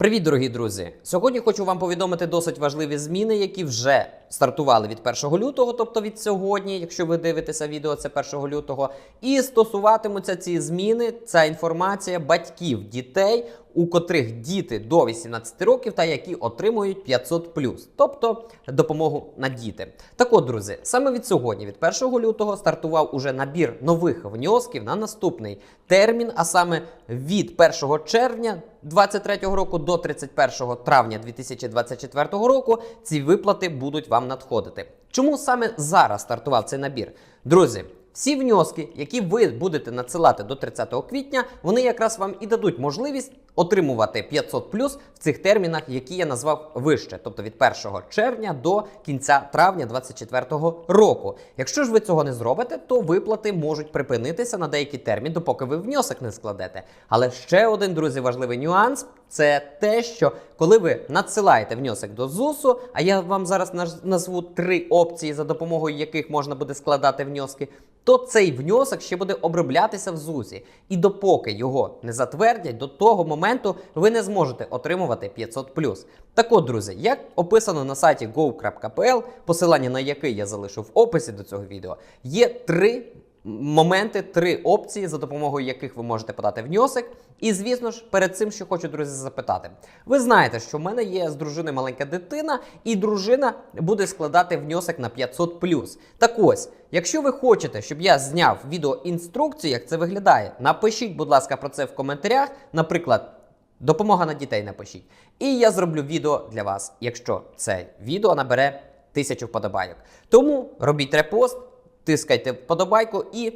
Привіт, дорогі друзі! Сьогодні хочу вам повідомити досить важливі зміни, які вже стартували від 1 лютого, тобто від сьогодні, якщо ви дивитеся відео, це 1 лютого. І стосуватимуться ці зміни, ця інформація батьків дітей, у котрих діти до 18 років та які отримують 500+, тобто допомогу на діти. Так от, друзі, саме від сьогодні, від 1 лютого, стартував уже набір нових внесків на наступний термін, а саме від 1 червня 2023 року до 31 травня 2024 року ці виплати будуть вам надходити. Чому саме зараз стартував цей набір? Друзі, всі внески, які ви будете надсилати до 30 квітня, вони якраз вам і дадуть можливість отримувати 500 плюс в цих термінах, які я назвав вище, тобто від 1 червня до кінця травня 2024 року. Якщо ж ви цього не зробите, то виплати можуть припинитися на деякий термін, допоки ви внесок не складете. Але ще один друзі важливий нюанс. Це те, що коли ви надсилаєте внесок до ЗУСу, а я вам зараз наз- назву три опції, за допомогою яких можна буде складати внески, то цей внесок ще буде оброблятися в ЗУЗі. І допоки його не затвердять, до того моменту ви не зможете отримувати 500 Так от, друзі, як описано на сайті go.pl, посилання на який я залишу в описі до цього відео, є три моменти, три опції, за допомогою яких ви можете подати внесок. І звісно ж, перед цим, що хочу, друзі, запитати. Ви знаєте, що в мене є з дружиною маленька дитина, і дружина буде складати внесок на 500 Так ось, якщо ви хочете, щоб я зняв відеоінструкцію, як це виглядає, напишіть, будь ласка, про це в коментарях. Наприклад, допомога на дітей напишіть. І я зроблю відео для вас, якщо це відео набере тисячу вподобайок. Тому робіть репост, тискайте вподобайку і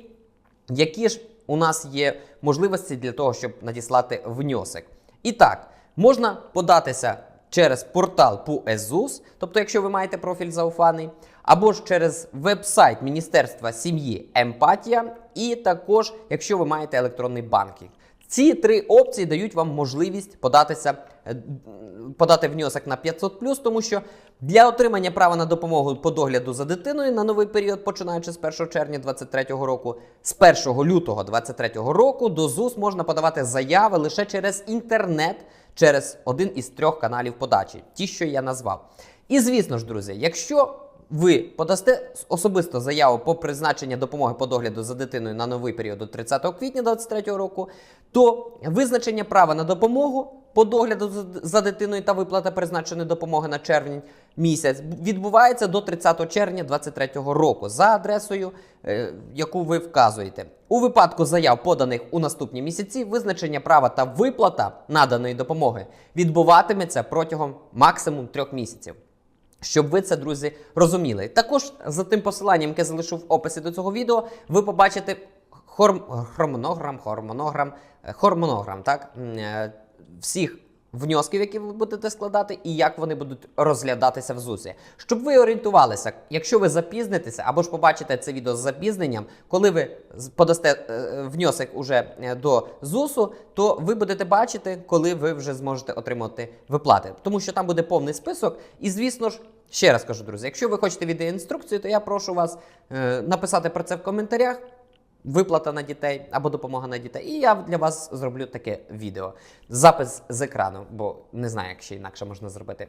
які ж у нас є можливості для того, щоб надіслати внесок. І так, можна податися через портал ПУЕЗУС, тобто, якщо ви маєте профіль зауфаний, або ж через веб-сайт Міністерства сім'ї Емпатія, і також, якщо ви маєте електронний банкінг. Ці три опції дають вам можливість податися, е, подати внесок на 500 тому що для отримання права на допомогу по догляду за дитиною на новий період, починаючи з 1 червня 2023 року, з 1 лютого 2023 року до ЗУС можна подавати заяви лише через інтернет, через один із трьох каналів подачі, ті, що я назвав. І звісно ж, друзі, якщо ви подасте особисто заяву по призначенню допомоги по догляду за дитиною на новий період до 30 квітня 2023 року, то визначення права на допомогу по догляду за- за дитиною та виплата призначеної допомоги на червень місяць відбувається до 30 червня 2023 року за адресою, е, яку ви вказуєте. У випадку заяв, поданих у наступні місяці, визначення права та виплата наданої допомоги відбуватиметься протягом максимум трьох місяців. Щоб ви це, друзі, розуміли. Також за тим посиланням, яке залишу в описі до цього відео, ви побачите хорм... хормонограм, хормонограм, е, хормонограм, так? Е, Всіх внесків, які ви будете складати, і як вони будуть розглядатися в ЗУСі. Щоб ви орієнтувалися, якщо ви запізнитеся або ж побачите це відео з запізненням, коли ви подасте е, внесок уже е, до ЗУСу, то ви будете бачити, коли ви вже зможете отримати виплати. Тому що там буде повний список. І звісно ж, ще раз кажу, друзі, якщо ви хочете відеоінструкцію, то я прошу вас е, написати про це в коментарях. Виплата на дітей або допомога на дітей. І я для вас зроблю таке відео. Запис з екрану, бо не знаю, як ще інакше можна зробити.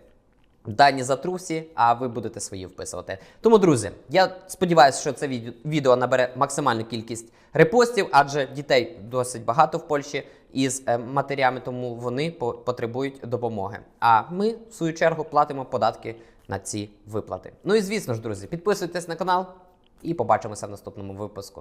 Дані затрусі, а ви будете свої вписувати. Тому, друзі, я сподіваюся, що це відео- набере максимальну кількість репостів, адже дітей досить багато в Польщі із е, матерями, тому вони по- потребують допомоги. А ми, в свою чергу, платимо податки на ці виплати. Ну і звісно ж, друзі, підписуйтесь на канал і побачимося в наступному випуску.